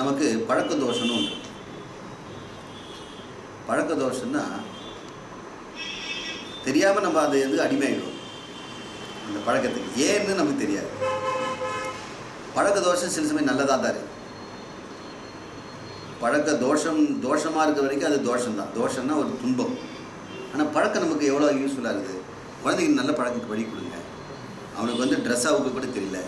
நமக்கு பழக்க தோஷம்னு ஒன்று பழக்க தோஷம்னா தெரியாமல் நம்ம அது எது அடிமையாகிடும் அந்த பழக்கத்துக்கு. ஏன்னு நமக்கு தெரியாது. பழக்க தோஷம் சில சமயம் நல்லதாக தான் இருக்குது பழக்க தோஷம் தோஷமாக இருக்கிற வரைக்கும் அது தோஷம்தான். தோஷம்னா ஒரு துன்பம். ஆனால் பழக்கம் நமக்கு எவ்வளோ யூஸ்ஃபுல்லாக இருக்குது? குழந்தைக்கு நல்ல பழக்கத்துக்கு வழி கொடுங்க. அவனுக்கு வந்து ட்ரெஸ் அவுக்க கூட தெரியல.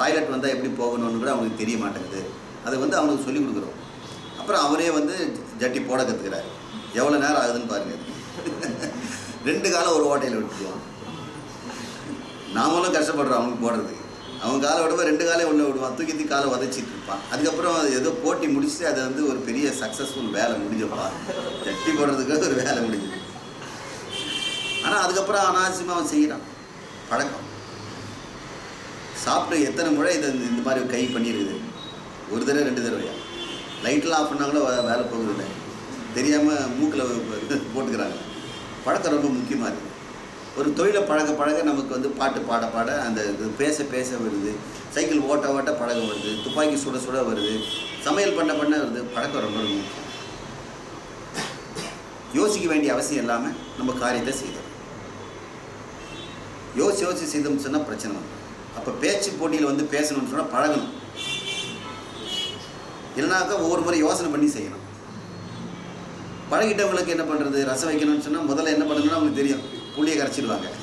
டாய்லெட் வந்தால் எப்படி போகணும்னு கூட அவனுக்கு தெரிய மாட்டேங்குது. அதை வந்து அவனுக்கு சொல்லிக் கொடுக்குறோம். அப்புறம் அவரே வந்து ஜட்டி போட கற்றுக்கிறார் எவ்வளோ நேரம் ஆகுதுன்னு பாருங்க. ரெண்டு காலம் ஒரு ஓட்டையில் விட்டுருவான். நாமளும் கஷ்டப்படுறோம் அவனுக்கு போடுறதுக்கு அவன் காலை விடுவோம் ரெண்டு காலையும் ஒன்று விடுவான். தூக்கி தூக்கி காலை உதச்சிட்டு இருப்பான். அதுக்கப்புறம் அது ஏதோ போட்டி முடிச்சுட்டு அதை வந்து ஒரு பெரிய சக்ஸஸ்ஃபுல் வேலை முடிஞ்சப்பா. ஜட்டி போடுறதுக்கு ஒரு வேலை முடிஞ்சது. ஆனால் அதுக்கப்புறம் அனாவசியமாக அவன் செய்கிறான் பழக்கம். சாப்பிட்டு எத்தனை முறை இதை இந்த- இந்த மாதிரி கை பண்ணியிருக்குது ஒரு தடவை ரெண்டு தடவையா? லைட்லாம் ஆஃப் பண்ணால் கூட வேலை போகுது தெரியாமல் மூக்கில் போட்டுக்கிறாங்க. பழக்கம் ரொம்ப முக்கியமாக இருக்குது ஒரு தொழிலை பழக பழக நமக்கு வந்து பாட்டு பாட பாட அந்த இது பேச பேச வருது. சைக்கிள் ஓட்ட ஓட்ட பழக வருது. துப்பாக்கி சுட சுட வருது. சமையல் பண்ண பண்ண வருது. பழக்கம் ரொம்ப ரொம்ப முக்கியம். யோசிக்க வேண்டிய அவசியம் இல்லாமல் நம்ம காரியத்தை செய்தோம். யோசிச்சு யோசிச்சு செய்தோம்னு சொன்னால் பிரச்சனை வரும். அப்போ பேச்சு போட்டியில் வந்து பேசணும்னு சொன்னால் பழகணும். இல்லைனாக்கா ஒவ்வொரு முறை யோசனை பண்ணி செய்யணும். பழகிட்டவங்களுக்கு என்ன பண்ணுறது ரசம் வைக்கணும்னு சொன்னால் முதல்ல என்ன பண்ணணும்னு அவங்களுக்கு தெரியும். புளியை கரைச்சிடுவாங்க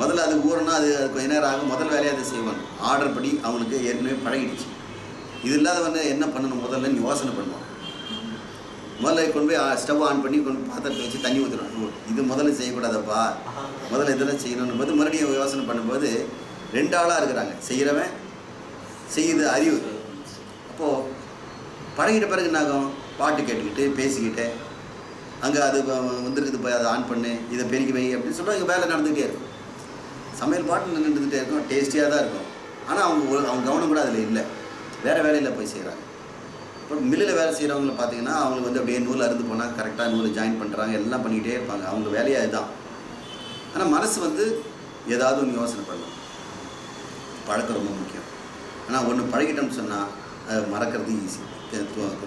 முதல்ல அது ஊறணும் அது அது கொஞ்ச நேரம் ஆகும். முதல் வேலையை அதை செய்வாங்க. ஆர்டர் படி அவங்களுக்கு ஏற்கனவே பழகிடுச்சு. இது இல்லாதவங்க என்ன பண்ணணும்? முதல்ல யோசனை பண்ணுவான் முதல்ல கொண்டு போய் ஸ்டவ் ஆன் பண்ணி கொண்டு பாத்திரத்தை வச்சு தண்ணி ஊற்றுறோம் இது முதல்ல செய்யக்கூடாதப்பா. முதல்ல இதெல்லாம் செய்யணும்னு போது மறுபடியும் யோசனை பண்ணும்போது ரெண்டு ஆளாக இருக்கிறாங்க. செய்கிறவன் செய்யுது அறிவு. அப்போது பழகிட்ட பிறகு என்னாகும் பாட்டு கேட்டுக்கிட்டு பேசிக்கிட்டு அங்கே அது வந்துருக்குது போய் அதை ஆன் பண்ணு இதை பெருக்கி வை அப்படின்னு சொல்லிட்டு அங்கே வேலை நடந்துகிட்டே இருக்கும். சமையல் பாட்டு நின்றுக்கிட்டே இருக்கும் டேஸ்டியாக தான் இருக்கும். ஆனால் அவங்க ஒரு- அவங்க கவனம் கூட அதில் இல்லை. வேறு வேலையில் போய் செய்கிறாங்க இப்போ மில்லில் வேலை செய்கிறவங்கள பார்த்தீங்கன்னா அவங்களுக்கு வந்து அப்படியே நூல் அறுந்து போனால் கரெக்டாக நூலை ஜாயின் பண்ணுறாங்க எல்லாம் பண்ணிக்கிட்டே இருப்பாங்க. அவங்க வேலையாக இதுதான் ஆனால் மனசு வந்து ஏதாவது ஒன்று யோசனை பண்ணும். பழக்கம் ரொம்ப முக்கியம். ஆனால் ஒன்று பழகிட்டோம்னு சொன்னால் அது மறக்கிறது ஈஸி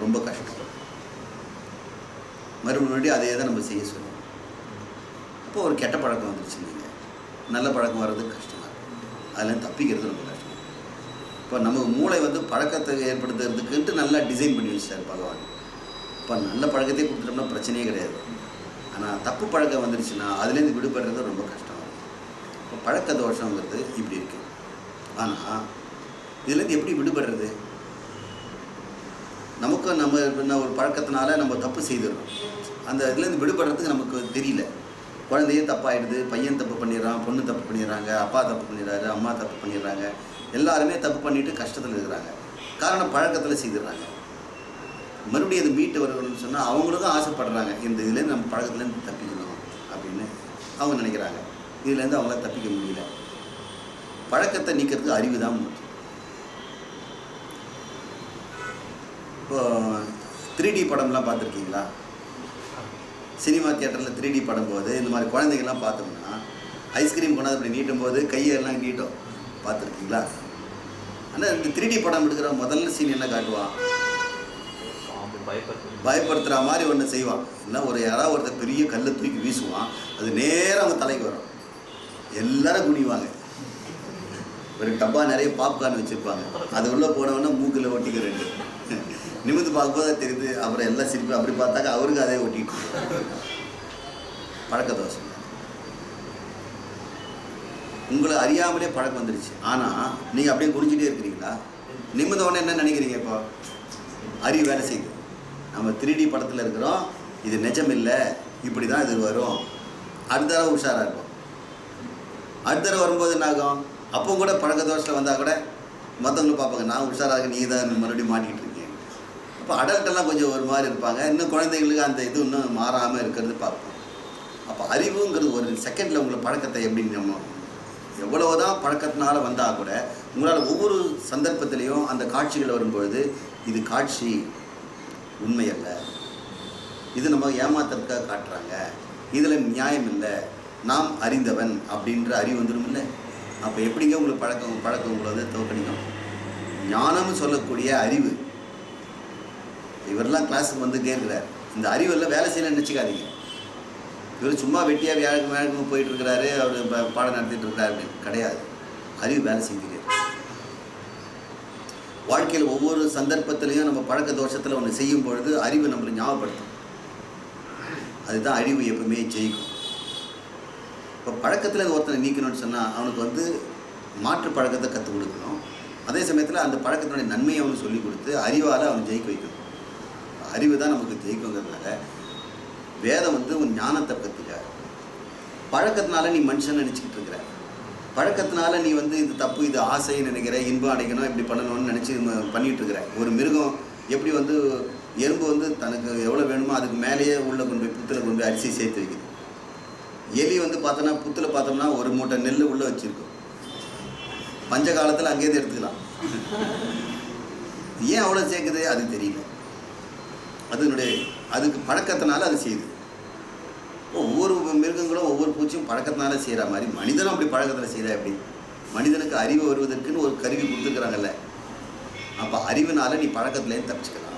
ரொம்ப கஷ்டம். மறுபடியும் மறுபடியும் அதே தான் நம்ம செய்ய சொல்லுவோம். அப்போ ஒரு கெட்ட பழக்கம் வந்துருச்சு நீங்கள் நல்ல பழக்கம் வர்றது கஷ்டமாக இருக்கும் அதில் தப்பிக்கிறது ரொம்ப கஷ்டம். இப்போ நம்ம மூளை வந்து பழக்கத்தை ஏற்படுத்துறதுக்குன்ட்டு நல்லா டிசைன் பண்ணி வச்சிட்டார் பகவான். இப்போ நல்ல பழக்கத்தையே கொடுத்துட்டோம்னா பிரச்சனையே கிடையாது. ஆனால் தப்பு பழக்கம் வந்துருச்சுன்னா அதுலேருந்து விடுபடுறது ரொம்ப கஷ்டம். இப்போ பழக்க தோஷங்கிறது இப்படி இருக்குது ஆனால் இதுலேருந்து எப்படி விடுபடுறது? நமக்கு நம்ம என்ன ஒரு பழக்கத்தினால நம்ம தப்பு செய்திடுறோம். அந்த இதுலேருந்து விடுபடுறதுக்கு நமக்கு தெரியல. குழந்தையே தப்பாயிடுது பையன் தப்பு பண்ணிடுறான் பொண்ணு தப்பு பண்ணிடுறாங்க அப்பா தப்பு பண்ணிடுறாரு அம்மா தப்பு பண்ணிடுறாங்க. எல்லாருமே தப்பு பண்ணிட்டு கஷ்டத்தில் இருக்கிறாங்க. காரணம் பழக்கத்தில் செய்திடுறாங்க. மறுபடியும் அது மீட்டு வரணும்னு சொன்னால் அவங்களுக்கும் ஆசைப்படுறாங்க. இந்த இதுலேருந்து நம்ம பழக்கத்துலேருந்து தப்பிக்கணும் அப்படின்னு அவங்க நினைக்கிறாங்க. இதுலேருந்து அவங்களால தப்பிக்க முடியல. பழக்கத்தை நீக்கிறதுக்கு அறிவு தான் முக்கியம். த்ரீ டி படம்லாம் பார்த்துருக்கீங்களா? சினிமா தியேட்டரில் த்ரீ டி படம் போது இந்த மாதிரி குழந்தைங்கள்லாம் பார்த்தோம்னா ஐஸ்கிரீம் கொண்டாந்து அப்படி நீட்டும் போது கையெல்லாம் நீட்டும். பார்த்துருக்கீங்களா? ஆனால் இந்த த்ரீ டி படம் எடுக்கிற முதல்ல சீன் என்ன காட்டுவான் பயப்படுத்துகிற மாதிரி ஒன்று செய்வான். இல்லை ஒரு யாராவது ஒருத்தர் பெரிய கல்லை தூக்கி வீசுவான். அது நேராக அவங்க தலைக்கு வரும். எல்லாரும் குனிவாங்க. ஒரு டப்பா நிறைய பாப்கார்ன் வச்சுருப்பாங்க. அது உள்ளே போனவொன்னே மூக்கில் ஒட்டிக்க ரெண்டு நிமிந்து பார்க்கும்போது தெரியுது அப்புறம் எல்லாம் சிரிப்பு அப்படி பார்த்தாக்க அவருக்கு அதே ஒட்டிட்டு பழக்க தோஷம். உங்களை அறியாமலே பழக்கம் வந்துருச்சு. ஆனால் நீங்கள் அப்படியே குடிச்சிட்டே இருக்கிறீங்களா? நிமிந்த உடனே என்ன நினைக்கிறீங்க இப்போ? அறிவு வேலை செய்யுது. நம்ம த்ரீடி படத்தில் இருக்கிறோம். இது நிஜம் இல்லை இப்படி தான் இது வரும். அடுத்த தடவை உஷாராக இருக்கும் அடுத்த தடவை வரும்போது என்ன ஆகும்? அப்போ கூட பழக்க தோஷத்தில் வந்தால் கூட மற்றவங்களும் பார்ப்பாங்க. நான் உஷாராக நீ தான் மறுபடியும் மாட்டிக்கிட்டு இப்போ அப்போ அடல்ட்டெல்லாம் கொஞ்சம் ஒரு மாதிரி இருப்பாங்க. இன்னும் குழந்தைங்களுக்கு அந்த இது இன்னும் மாறாமல் இருக்கிறது பார்ப்போம். அப்போ அறிவுங்கிறது ஒரு செகண்டில் உங்களை பழக்கத்தை எப்படி நம்ம எவ்வளவுதான் பழக்கத்தினால வந்தால் கூட உங்களால் ஒவ்வொரு சந்தர்ப்பத்திலையும் அந்த காட்சிகள் வரும்பொழுது இது காட்சி உண்மை அல்ல. இது நம்ம ஏமாத்துறதுக்காக காட்டுறாங்க. இதில் நியாயம் இல்லை. நாம் அறிந்தவன் அப்படின்ற அறிவு வந்துடும் இல்லை? அப்போ எப்படிங்க உங்களுக்கு பழக்கம் பழக்கம் உங்களை வந்து தோக்கடிக்கும் ஞானம்னு சொல்லக்கூடிய அறிவு இவரெல்லாம் கிளாஸுக்கு வந்து இருக்கிறார் இந்த அறிவெல்லாம் வேலை செய்யலன்னு நினச்சிக்காதீங்க. இவர் சும்மா வெட்டியாக வியாழக்கு வியாழக்கிழமை போயிட்டு இருக்கிறாரு அவர் பாடம் நடத்திட்டு இருக்கிறாரு கிடையாது. அறிவு வேலை செஞ்சுட்டே வாழ்க்கையில் ஒவ்வொரு சந்தர்ப்பத்திலையும் நம்ம பழக்க தோஷத்தில் ஒன்று செய்யும் பொழுது அறிவு நம்மளை ஞாபகப்படுத்தும். அதுதான் அறிவு எப்பவுமே ஜெயிக்கும். இப்போ பழக்கத்தில் ஒருத்தனை நீக்கணும்னு சொன்னால் அவனுக்கு வந்து மாற்று பழக்கத்தை கற்றுக் கொடுக்கணும். அதே சமயத்தில் அந்த பழக்கத்தினுடைய நன்மையை அவனுக்கு சொல்லிக் கொடுத்து அறிவால் அவனை ஜெயிக்க வைக்கணும். அறிவு தான் நமக்கு ஜெயிக்குங்கிறதுனால வேதம் வந்து உன் ஞானத்தை பற்றிக்க பழக்கத்தினால நீ மனுஷன் நினச்சிக்கிட்டு இருக்கிற. பழக்கத்தினால நீ வந்து இது தப்பு இது ஆசை நினைக்கிற இன்பம் அடைக்கணும் இப்படி பண்ணணும்னு நினச்சி பண்ணிகிட்டு இருக்கிற. ஒரு மிருகம் எப்படி வந்து எறும்பு வந்து தனக்கு எவ்வளோ வேணுமோ அதுக்கு மேலேயே உள்ளே கொண்டு போய் புத்தில் கொண்டு போய் அரிசி சேர்த்து வைக்குது. எலி வந்து பார்த்தோன்னா புத்தில் பார்த்தோம்னா ஒரு மூட்டை நெல் உள்ளே வச்சுருக்கும். பஞ்ச காலத்தில் அங்கேயிருந்து எடுத்துக்கலாம். ஏன் அவ்வளோ சேர்க்குது? அது தெரியல. அதனுடைய அதுக்கு பழக்கத்தினால அது செய்யுது. ஒவ்வொரு மிருகங்களும் ஒவ்வொரு பூச்சியும் பழக்கத்தினால செய்கிற மாதிரி மனிதனும் அப்படி பழக்கத்தில் செய்கிற எப்படி? மனிதனுக்கு அறிவு வருவதற்குன்னு ஒரு கருவி கொடுத்துருக்குறாங்கல்ல. அப்போ அறிவினால நீ பழக்கத்துலேருந்து தப்பிச்சுக்கலாம்.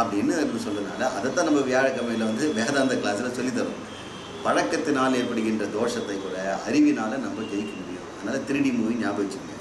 அப்படின்னு சொல்றதுனால அதைத்தான் நம்ம வியாழக்கிழமையில் வந்து வேதாந்த கிளாஸில் சொல்லித்தரோம் பழக்கத்தினால் ஏற்படுகின்ற தோஷத்தை கூட அறிவினால் நம்ம ஜெயிக்க முடியும். அதனால் திருடி மூவி ஞாபகம் வச்சுக்கோங்க.